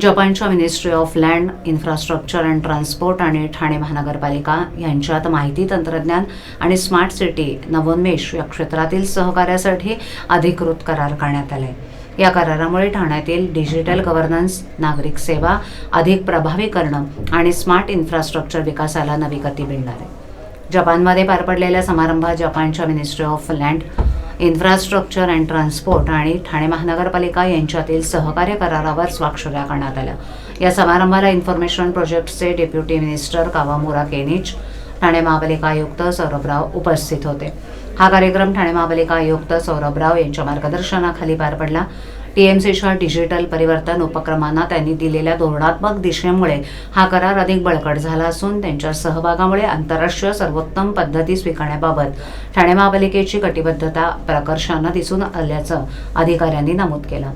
जपानच्या ministry of land infrastructure and transport आणि ठाणे महानगरपालिका यांच्यात माहिती तंत्रज्ञान आणि स्मार्ट सिटी नवोन्मेष या क्षेत्रातील सहकार्यासाठी अधिकृत करार करण्यात आले या करारामुळे ठाण्यातील डिजिटल गव्हर्नन्स नागरिक सेवा अधिक प्रभावी करणं आणि स्मार्ट इन्फ्रास्ट्रक्चर विकासाला नवी गती मिळणार आहे. जपानमध्ये पार पडलेल्या समारंभात जपानच्या ministry of land infrastructure and transport आणि ठाणे महानगरपालिका यांच्यातील सहकार्य करारावर स्वाक्षऱ्या करण्यात आल्या. या समारंभाला इन्फॉर्मेशन प्रोजेक्टचे deputy minister Kawamura Kenichi Thane महापालिका आयुक्त सौरभराव उपस्थित होते. हा कार्यक्रम ठाणे महापालिका आयुक्त सौरभराव यांच्या मार्गदर्शनाखाली पार पडला. टीएमसीच्या डिजिटल परिवर्तन उपक्रमांना त्यांनी दिलेल्या धोरणात्मक दिशेमुळे हा करार अधिक बळकट झाला असून त्यांच्या सहभागामुळे आंतरराष्ट्रीय सर्वोत्तम पद्धती स्वीकारण्याबाबत ठाणे महापालिकेची कटिबद्धता प्रकर्षानं दिसून आल्याचं अधिकाऱ्यांनी नमूद केलं.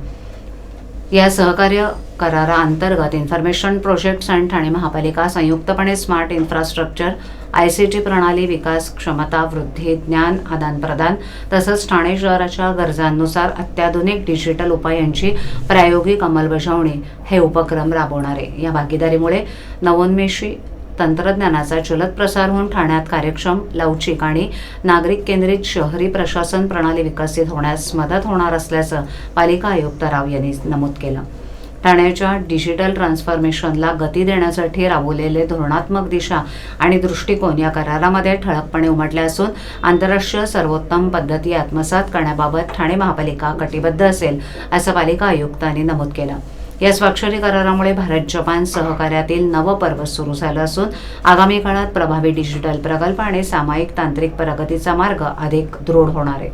या सहकार्य कराराअंतर्गत इन्फॉर्मेशन प्रोजेक्ट्स अँड ठाणे महापालिका संयुक्तपणे smart infrastructure I C T प्रणाली विकास क्षमता वृद्धी ज्ञान आदानप्रदान तसंच ठाणे शहराच्या गरजांनुसार अत्याधुनिक डिजिटल उपायांची प्रायोगिक अंमलबजावणी हे उपक्रम राबवणार. आहे या भागीदारीमुळे नवोन्मेषी तंत्रज्ञानाचा जलद प्रसार होऊन ठाण्यात कार्यक्षम लवचिक आणि नागरिक केंद्रित शहरी प्रशासन प्रणाली विकसित होण्यास मदत होणार असल्याचं पालिका आयुक्त राव यांनी नमूद केलं. ठाण्याच्या डिजिटल ट्रान्सफॉर्मेशनला गती देण्यासाठी राबवलेले धोरणात्मक दिशा आणि दृष्टिकोन या करारामध्ये ठळकपणे उमटले असून आंतरराष्ट्रीय सर्वोत्तम पद्धती आत्मसात करण्याबाबत ठाणे महापालिका कटिबद्ध असेल असं पालिका आयुक्तांनी नमूद केलं. या स्वाक्षरी करारामुळे भारत जपान सहकार्यातील नवं पर्व सुरू झालं असून आगामी काळात प्रभावी डिजिटल प्रकल्प आणि सामायिक तांत्रिक प्रगतीचा मार्ग अधिक दृढ होणार आहे.